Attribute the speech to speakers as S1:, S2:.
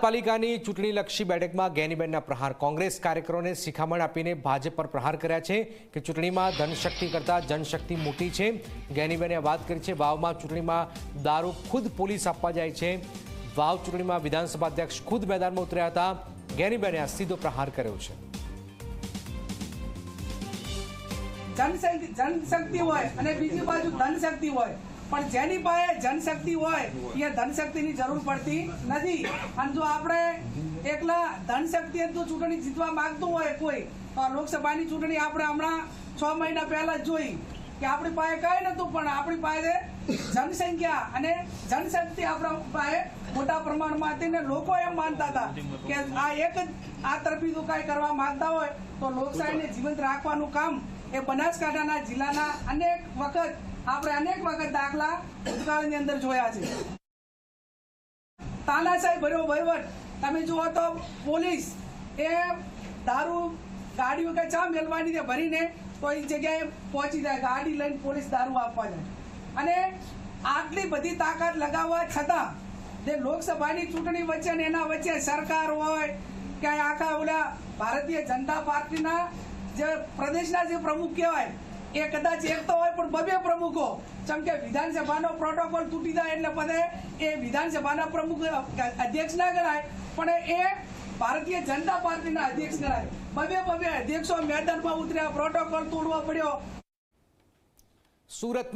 S1: પાલિકાની ચૂંટણીલક્ષી બેઠકમાં ગેનીબેનના પ્રહાર કોંગ્રેસ કાર્યકરોને શિખામણ આપીને ભાજપ પર પ્રહાર કર્યા છે કે ચૂંટણીમાં ધનશક્તિ કરતાં જનશક્તિ મોટી છે. ગેનીબેને વાત કરી છે. વાવમાં ચૂંટણીમાં દારૂ ખુદ પોલીસ આપવા જાય છે. વાવ ચૂંટણીમાં વિધાનસભા અધ્યક્ષ ખુદ મેદાનમાં ઉતર્યા હતા. ગેનીબેને આ સીધો પ્રહાર કર્યો છે.
S2: જનશક્તિ હોય અને બીજી બાજુ ધનશક્તિ હોય. પણ જેની પાસે જનશક્તિ હોય, એ ધનશક્તિની જરૂર પડતી નથી. અને જો આપણે એકલા ધનશક્તિ જ ચૂંટણી જીતવા માંગતું હોય કોઈ, તો લોકસભાની ચૂંટણી આપણે હમણાં છ મહિના પહેલા જોઈ કે આપણી પાસે કઈ નતું પણ આપણી પાસે જનસંખ્યા અને જનશક્તિ આપણા પાસે મોટા પ્રમાણમાં હતી ને લોકો એમ માનતા હતા કે આ એક જ આ તરફી જો કરવા માંગતા હોય તો લોકશાહીને જીવંત રાખવાનું કામ એ બનાસકાંઠાના જિલ્લાના અનેક વખત, આપણે અનેક વખત દાખલા ભૂતકાળની અંદર જોયા છે. તાનાશાહી ભર્યો વહીવટ, તમે જુઓ તો પોલીસ એ દારૂ, ગાડીઓ કે ચા મેળવાની છે ભરીને તો જગ્યાએ પહોંચી જાય, ગાડી લઈને પોલીસ દારૂ આપવા જાય. અને આટલી બધી તાકાત લગાવવા છતાં જે લોકસભાની ચૂંટણી વચ્ચે એના વચ્ચે સરકાર હોય કે આખા ઓલા ભારતીય જનતા પાર્ટીના જે પ્રદેશના જે પ્રમુખ કહેવાય, એ કદાચ એક તો હોય પણ બબે પ્રમુખો. જેમ કે વિધાનસભાનો પ્રોટોકોલ તૂટી જાય એટલે પદે એ વિધાનસભાના પ્રમુખ અધ્યક્ષ ના ગણાય, પણ એ ભારતીય જનતા પાર્ટીના અધ્યક્ષ ગણાય. બબે બબે અધ્યક્ષો મેદાનમાં ઉતર્યા પ્રોટોકોલ તોડવો પડ્યો.
S1: સુરત